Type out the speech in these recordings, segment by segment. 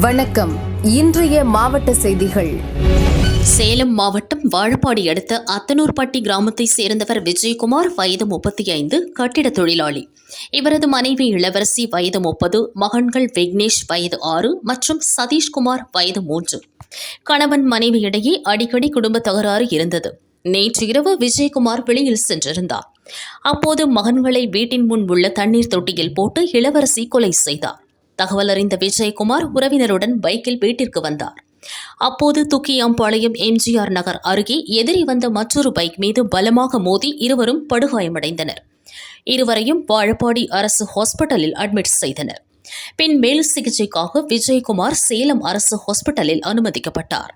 வணக்கம். இன்றைய மாவட்ட செய்திகள். சேலம் மாவட்டம் வாழப்பாடி அடுத்த அத்தனூர்பட்டி கிராமத்தைச் சேர்ந்தவர் விஜயகுமார் வயது முப்பத்தி ஐந்து கட்டிட தொழிலாளி. இவரது மனைவி இளவரசி வயது முப்பது மகன்கள் விக்னேஷ் வயது ஆறு மற்றும் சதீஷ்குமார் வயது மூன்று. கணவன் மனைவி இடையே அடிக்கடி குடும்ப தகராறு இருந்தது. நேற்று இரவு விஜயகுமார் வெளியில் சென்றிருந்தார். அப்போது மகன்களை வீட்டின் முன் உள்ள தண்ணீர் தொட்டியில் போட்டு இளவரசி கொலை செய்தார். தகவல் அறிந்த விஜயகுமார் உறவினருடன் பைக்கில் வீட்டிற்கு வந்தார். அப்போது துக்கியாம்பாளையம் எம்ஜிஆர் நகர் அருகே எதிரி வந்த மற்றொரு பைக் மீது பலமாக மோதி இருவரும் படுகாயமடைந்தனர். இருவரையும் வாழப்பாடி அரசு ஹாஸ்பிட்டலில் அட்மிட் செய்தனர். பின் மேல் சிகிச்சைக்காக விஜயகுமார் சேலம் அரசு ஹாஸ்பிட்டலில் அனுமதிக்கப்பட்டார்.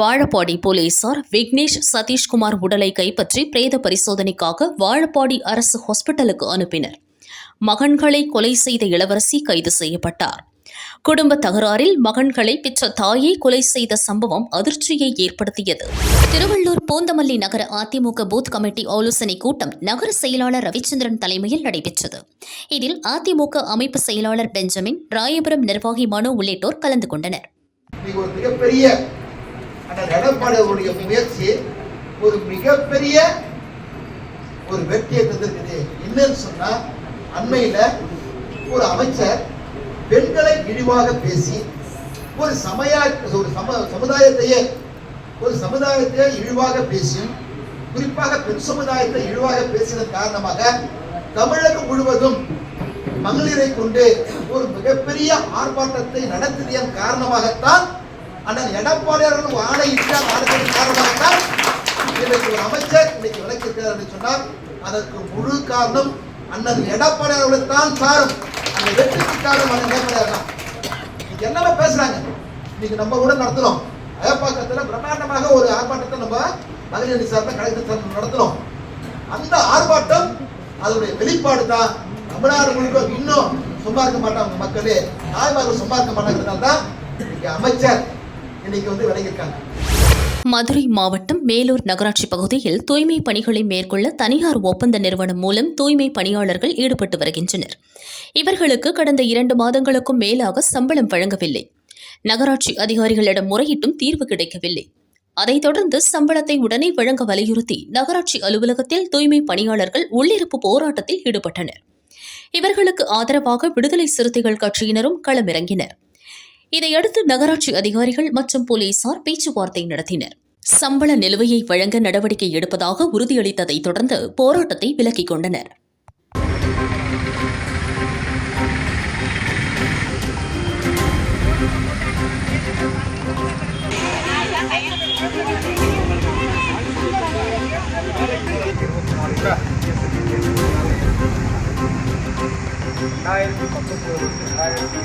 வாழப்பாடி போலீசார் விக்னேஷ் சதீஷ்குமார் உடலை கைப்பற்றி பிரேத பரிசோதனைக்காக வாழப்பாடி அரசு ஹாஸ்பிட்டலுக்கு அனுப்பினர். மகன்களை கொலை செய்த இளவரசி கைது செய்யப்பட்டார். குடும்ப தகராறில் மகன்களை பெற்ற தாயை கொலை செய்த சம்பவம் அதிர்ச்சியை ஏற்படுத்தியது. திருவள்ளூர் பூந்தமல்லி நகர அதிமுக பூத் கமிட்டி ஆலோசனை கூட்டம் நகர செயலாளர் ரவிச்சந்திரன் தலைமையில் நடைபெற்றது. இதில் அதிமுக அமைப்பு செயலாளர் பெஞ்சமின் ராயபுரம் நிர்வாகி மனு உள்ளிட்டோர் கலந்து கொண்டனர். ஒரு மிகப்பெரிய ஒரு மிகப்பெரிய ஒரு வெற்றியை தந்திருக்குது. என்னன்னு சொன்னா அண்மையில ஒரு அமைச்சர் பெண்களை இழிவாக பேசி ஒரு சமய ஒரு சம சமுதாயத்தையே ஒரு சமுதாயத்தையே இழிவாக பேசியும் குறிப்பாக பெண் சமுதாயத்தை இழிவாக பேசியதன் காரணமாக தமிழகம் முழுவதும் மகளிரை கொண்டு ஒரு மிகப்பெரிய ஆர்ப்பாட்டத்தை நடத்தியதன் காரணமாகத்தான் அண்ணன் எடப்பாடி அவர்கள் ஆணையிட்டார் ஆணையத்தின் காரணமாகத்தான் இன்னைக்கு ஒரு அமைச்சர் இன்னைக்கு விளக்கியிருக்கிறார் என்று சொன்னால் அதற்கு முழு காரணம் அண்ணன் எடப்பாடி அவர்களுக்கு தான் சாரும். அந்த வெற்றிக்கு காரணம் அந்த எடப்பாடி தான் இன்னைக்கு என்னென்ன பேசுறாங்க? இன்னைக்கு நம்ம கூட நடத்துறோம். அயப்பாக்கத்தில் பிரம்மாண்டமாக ஒரு ஆர்ப்பாட்டத்தை நம்ம மகளிர் அணி சார்ந்த கலைஞர் சார் நடத்துறோம். அந்த ஆர்ப்பாட்டம் அதனுடைய வெளிப்பாடு தான். தமிழ்நாடு முழுக்க இன்னும் சும்மா இருக்க மாட்டாங்க மக்களே. தாய்மார்கள் சும்மா இருக்க மாட்டாங்கிறதுனால தான் இன்னைக்கு அமைச்சர் இன்னைக்கு வந்து விலகியிருக்காங்க. மதுரை மாவட்டம் மேலூர் நகராட்சி பகுதியில் தூய்மை பணிகளை மேற்கொள்ள தனியார் ஒப்பந்த நிறுவனம் மூலம் தூய்மை பணியாளர்கள் ஈடுபட்டு வருகின்றனர். இவர்களுக்கு கடந்த இரண்டு மாதங்களுக்கும் மேலாக சம்பளம் வழங்கவில்லை. நகராட்சி அதிகாரிகளிடம் முறையிட்டும் தீர்வு கிடைக்கவில்லை. அதைத் தொடர்ந்து சம்பளத்தை உடனே வழங்க வலியுறுத்தி நகராட்சி அலுவலகத்தில் தூய்மை பணியாளர்கள் உள்ளிருப்பு போராட்டத்தில் ஈடுபட்டனர். இவர்களுக்கு ஆதரவாக விடுதலை சிறுத்தைகள் கட்சியினரும் களமிறங்கினர். இதையடுத்து நகராட்சி அதிகாரிகள் மற்றும் போலீசார் பேச்சுவார்த்தை நடத்தினர். சம்பள நிலுவையை வழங்க நடவடிக்கை எடுப்பதாக உறுதியளித்ததைத் தொடர்ந்து போராட்டத்தை விலக்கிக் கொண்டனர். ரெண்டாயிரத்தி பத்தொம்போது ரெண்டாயிரத்தி